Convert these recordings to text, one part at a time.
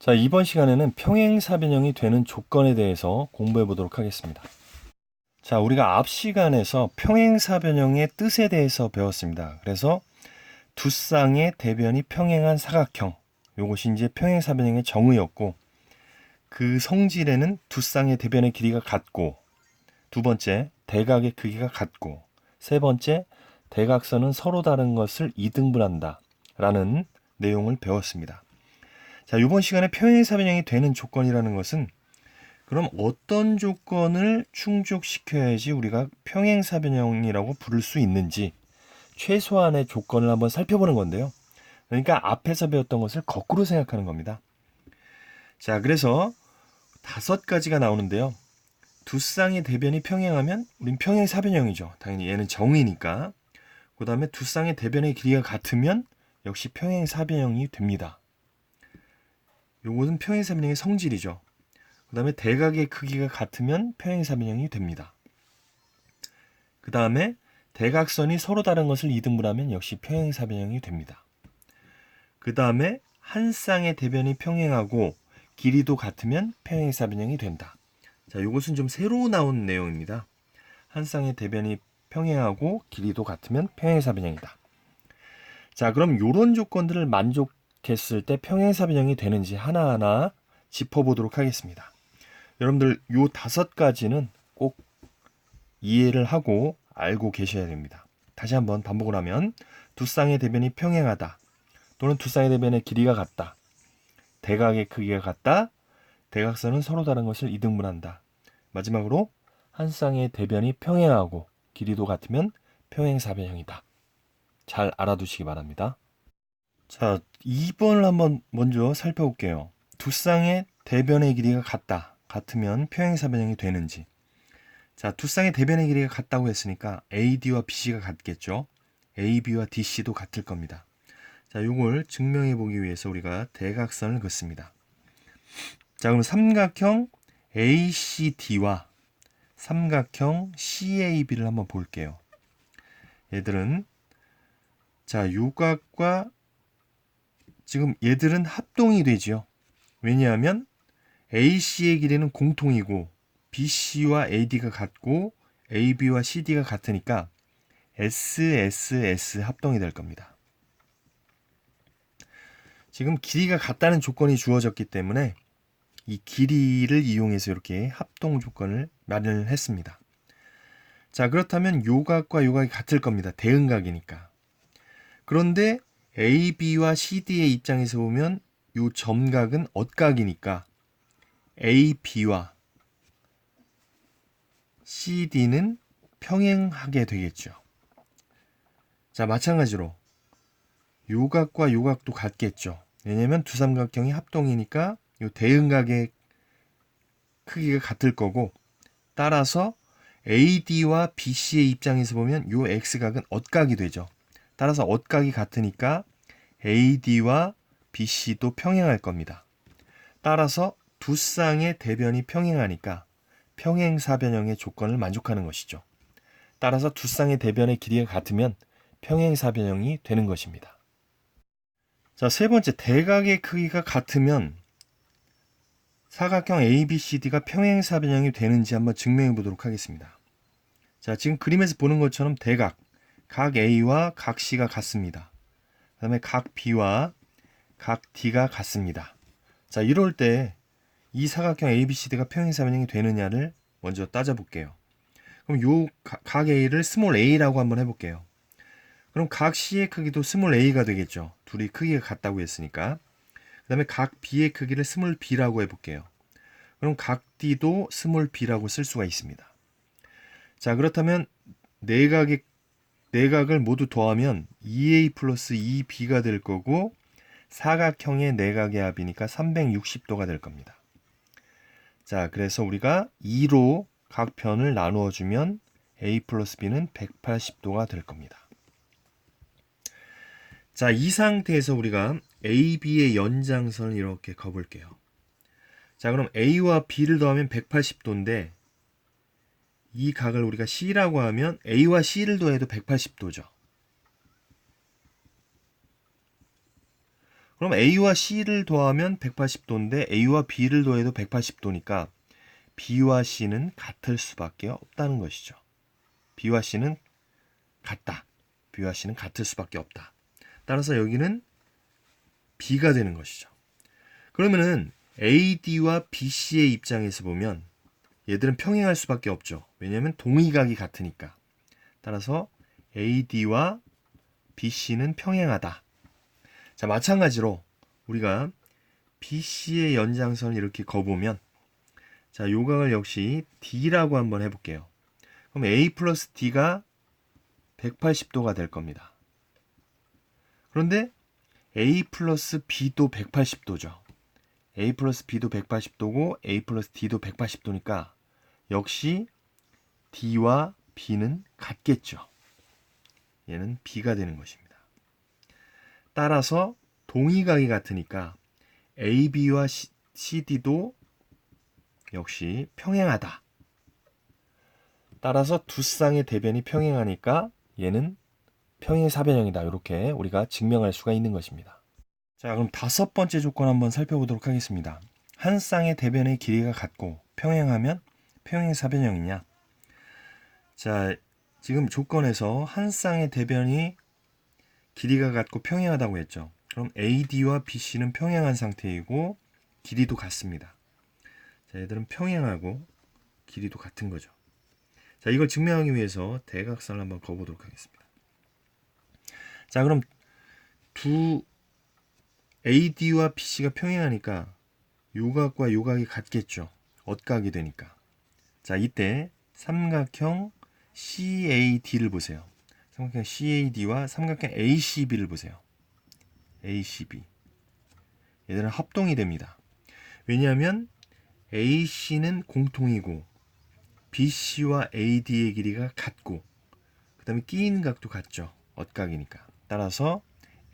자, 이번 시간에는 평행사변형이 되는 조건에 대해서 공부해 보도록 하겠습니다. 자, 우리가 앞 시간에서 평행사변형의 뜻에 대해서 배웠습니다. 그래서 두 쌍의 대변이 평행한 사각형. 요것이 이제 평행사변형의 정의였고, 그 성질에는 두 쌍의 대변의 길이가 같고, 두 번째, 대각의 크기가 같고, 세 번째, 대각선은 서로 다른 것을 이등분한다. 라는 내용을 배웠습니다. 자, 이번 시간에 평행사변형이 되는 조건이라는 것은 그럼 어떤 조건을 충족시켜야지 우리가 평행사변형이라고 부를 수 있는지 최소한의 조건을 한번 살펴보는 건데요. 그러니까 앞에서 배웠던 것을 거꾸로 생각하는 겁니다. 자, 그래서 다섯 가지가 나오는데요. 두 쌍의 대변이 평행하면 우린 평행사변형이죠. 당연히 얘는 정의니까. 그 다음에 두 쌍의 대변의 길이가 같으면 역시 평행사변형이 됩니다. 요것은 평행사변형의 성질이죠. 그 다음에 대각의 크기가 같으면 평행사변형이 됩니다. 그 다음에 대각선이 서로 다른 것을 이등분하면 역시 평행사변형이 됩니다. 그 다음에 한 쌍의 대변이 평행하고 길이도 같으면 평행사변형이 된다. 자, 요것은 좀 새로 나온 내용입니다. 한 쌍의 대변이 평행하고 길이도 같으면 평행사변형이다. 자, 그럼 요런 조건들을 만족 했을 때 평행사변형이 되는지 하나하나 짚어보도록 하겠습니다. 여러분들 요 다섯 가지는 꼭 이해를 하고 알고 계셔야 됩니다. 다시 한번 반복을 하면 두 쌍의 대변이 평행하다 또는 두 쌍의 대변의 길이가 같다 대각의 크기가 같다 대각선은 서로 다른 것을 이등분한다 마지막으로 한 쌍의 대변이 평행하고 길이도 같으면 평행사변형이다 잘 알아두시기 바랍니다. 자, 2번을 한번 먼저 살펴볼게요. 두 쌍의 대변의 길이가 같다. 같으면 평행사 변형이 되는지. 자, 두 쌍의 대변의 길이가 같다고 했으니까 AD와 BC가 같겠죠. AB와 DC도 같을 겁니다. 자, 요걸 증명해 보기 위해서 우리가 대각선을 긋습니다. 자, 그럼 삼각형 ACD와 삼각형 CAB를 한번 볼게요. 얘들은 자, 요각과 지금 얘들은 합동이 되죠. 왜냐하면 AC의 길이는 공통이고 BC와 AD가 같고 AB와 CD가 같으니까 SSS 합동이 될 겁니다. 지금 길이가 같다는 조건이 주어졌기 때문에 이 길이를 이용해서 이렇게 합동 조건을 마련을 했습니다. 자, 그렇다면 요각과 요각이 같을 겁니다. 대응각이니까. 그런데 AB와 CD의 입장에서 보면 요 점각은 엇각이니까 AB와 CD는 평행하게 되겠죠. 자, 마찬가지로 요각과 요각도 같겠죠. 왜냐면 두 삼각형이 합동이니까 요 대응각의 크기가 같을 거고 따라서 AD와 BC의 입장에서 보면 요 X각은 엇각이 되죠. 따라서 엇각이 같으니까 AD와 BC도 평행할 겁니다. 따라서 두 쌍의 대변이 평행하니까 평행사변형의 조건을 만족하는 것이죠. 따라서 두 쌍의 대변의 길이가 같으면 평행사변형이 되는 것입니다. 자, 세 번째 대각의 크기가 같으면 사각형 ABCD가 평행사변형이 되는지 한번 증명해 보도록 하겠습니다. 자, 지금 그림에서 보는 것처럼 대각 각 A와 각 C가 같습니다. 그 다음에 각 B와 각 D가 같습니다. 자, 이럴 때 이 사각형 ABCD가 평행사변형이 되느냐를 먼저 따져볼게요. 그럼 요 각 A를 스몰 a라고 한번 해볼게요. 그럼 각 C의 크기도 스몰 a가 되겠죠. 둘이 크기가 같다고 했으니까. 그 다음에 각 B의 크기를 스몰 b라고 해볼게요. 그럼 각 D도 스몰 b라고 쓸 수가 있습니다. 자, 그렇다면 내각의 내각을 모두 더하면 2a 플러스 2b가 될 거고 사각형의 내각의 합이니까 360도가 될 겁니다. 자, 그래서 우리가 2로 각 편을 나누어 주면 a 플러스 b는 180도가 될 겁니다. 자, 이 상태에서 우리가 AB의 연장선을 이렇게 그어볼게요. 자, 그럼 A와 B를 더하면 180도인데 이 각을 우리가 C라고 하면 A와 C를 더해도 180도죠. 그럼 A와 C를 더하면 180도인데 A와 B를 더해도 180도니까 B와 C는 같을 수밖에 없다는 것이죠. B와 C는 같다. B와 C는 같을 수밖에 없다. 따라서 여기는 B가 되는 것이죠. 그러면은 AD와 BC의 입장에서 보면 얘들은 평행할 수밖에 없죠. 왜냐하면 동의각이 같으니까. 따라서 AD와 BC는 평행하다. 자, 마찬가지로 우리가 BC의 연장선을 이렇게 거보면 자, 요각을 역시 D라고 한번 해볼게요. 그럼 A 플러스 D가 180도가 될 겁니다. 그런데 A 플러스 B도 180도죠. A 플러스 B도 180도고 A 플러스 D도 180도니까 역시 D와 B는 같겠죠. 얘는 B가 되는 것입니다. 따라서 동의각이 같으니까 AB와 CD도 역시 평행하다. 따라서 두 쌍의 대변이 평행하니까 얘는 평행사변형이다. 이렇게 우리가 증명할 수가 있는 것입니다. 자, 그럼 다섯 번째 조건 한번 살펴보도록 하겠습니다. 한 쌍의 대변의 길이가 같고 평행하면 평행 사변형이냐? 자, 지금 조건에서 한 쌍의 대변이 길이가 같고 평행하다고 했죠. 그럼 AD와 BC는 평행한 상태이고 길이도 같습니다. 자, 얘들은 평행하고 길이도 같은 거죠. 자, 이걸 증명하기 위해서 대각선을 한번 그어보도록 하겠습니다. 자, 그럼 두 AD와 BC가 평행하니까 요각과 요각이 같겠죠. 엇각이 되니까. 자, 이때 삼각형 CAD를 보세요. 삼각형 CAD와 삼각형 ACB를 보세요. ACB. 얘들은 합동이 됩니다. 왜냐하면 AC는 공통이고 BC와 AD의 길이가 같고 그 다음에 끼이는 각도 같죠. 엇각이니까. 따라서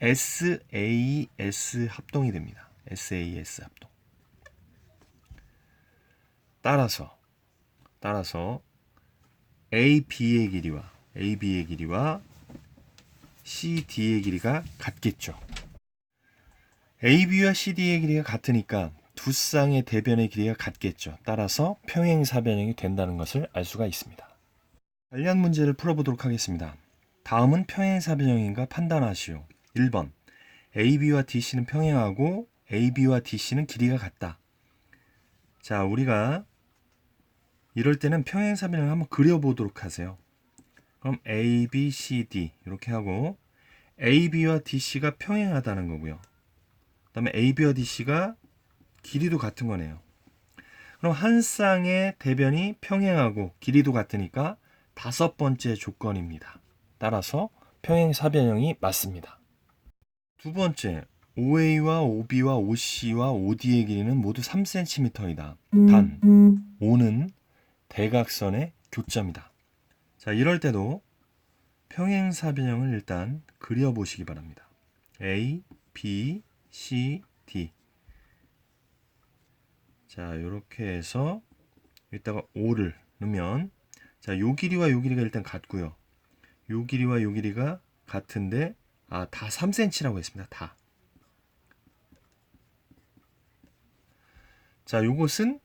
SAS 합동이 됩니다. SAS 합동. 따라서 따라서 AB의 길이와 AB의 길이와 CD의 길이가 같겠죠. AB와 CD의 길이가 같으니까 두 쌍의 대변의 길이가 같겠죠. 따라서 평행사변형이 된다는 것을 알 수가 있습니다. 관련 문제를 풀어보도록 하겠습니다. 다음은 평행사변형인가 판단하시오. 1번 AB와 DC는 평행하고 AB와 DC는 길이가 같다. 자, 우리가 이럴 때는 평행사변형을 한번 그려보도록 하세요. 그럼 A, B, C, D 이렇게 하고 AB와 DC가 평행하다는 거고요. 그 다음에 AB와 DC가 길이도 같은 거네요. 그럼 한 쌍의 대변이 평행하고 길이도 같으니까 다섯 번째 조건입니다. 따라서 평행사변형이 맞습니다. 두 번째, OA와 OB와 OC와 OD의 길이는 모두 3cm이다. 단, O는 대각선의 교점이다. 자, 이럴 때도 평행사변형을 일단 그려보시기 바랍니다. A, B, C, D. 자, 이렇게 해서 여기다가 5를 넣으면 자, 요 길이와 요 길이가 일단 같고요. 요 길이와 요 길이가 같은데 아, 다 3cm라고 했습니다. 다. 자, 요것은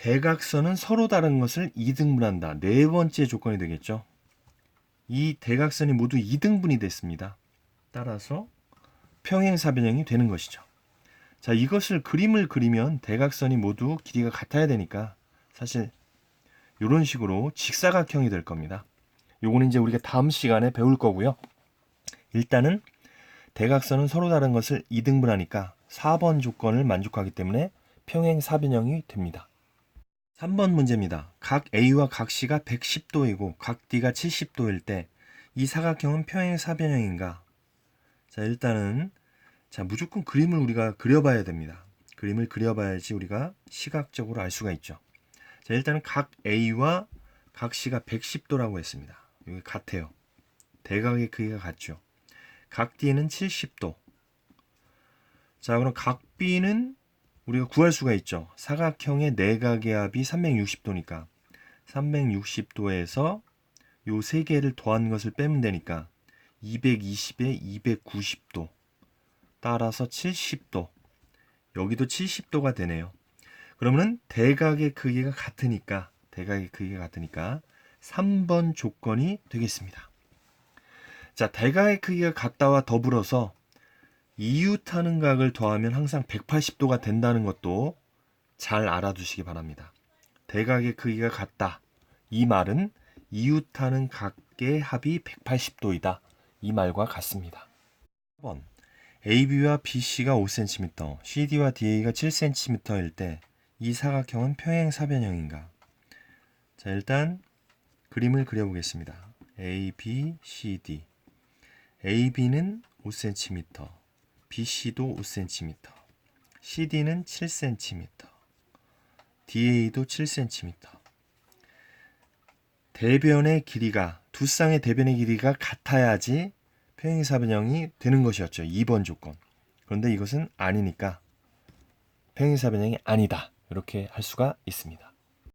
대각선은 서로 다른 것을 2등분한다. 네 번째 조건이 되겠죠. 이 대각선이 모두 2등분이 됐습니다. 따라서 평행사변형이 되는 것이죠. 자, 이것을 그림을 그리면 대각선이 모두 길이가 같아야 되니까 사실 이런 식으로 직사각형이 될 겁니다. 요거는 이제 우리가 다음 시간에 배울 거고요. 일단은 대각선은 서로 다른 것을 2등분하니까 4번 조건을 만족하기 때문에 평행사변형이 됩니다. 3번 문제입니다. 각 A와 각 C가 110도이고 각 D가 70도일 때 이 사각형은 평행사변형인가? 자, 일단은 자, 무조건 그림을 우리가 그려봐야 됩니다. 그림을 그려봐야지 우리가 시각적으로 알 수가 있죠. 자, 일단은 각 A와 각 C가 110도라고 했습니다. 여기 같아요. 대각의 크기가 같죠. 각 D는 70도. 자, 그럼 각 B는 우리가 구할 수가 있죠. 사각형의 내각의 합이 360도니까 360도에서 요 세 개를 더한 것을 빼면 되니까 220에 290도 따라서 70도. 여기도 70도가 되네요. 그러면은 대각의 크기가 같으니까 대각의 크기가 같으니까 3번 조건이 되겠습니다. 자, 대각의 크기가 같다와 더불어서 이웃하는 각을 더하면 항상 180도가 된다는 것도 잘 알아두시기 바랍니다. 대각의 크기가 같다. 이 말은 이웃하는 각의 합이 180도이다. 이 말과 같습니다. 4번 AB와 BC가 5cm, CD와 DA가 7cm일 때 이 사각형은 평행사변형인가? 자, 일단 그림을 그려보겠습니다. A, B, C, D. AB는 5cm, BC도 5cm, CD는 7cm, DA도 7cm. 대변의 길이가 두 쌍의 대변의 길이가 같아야지 평행사변형이 되는 것이었죠. 2번 조건. 그런데 이것은 아니니까 평행사변형이 아니다. 이렇게 할 수가 있습니다.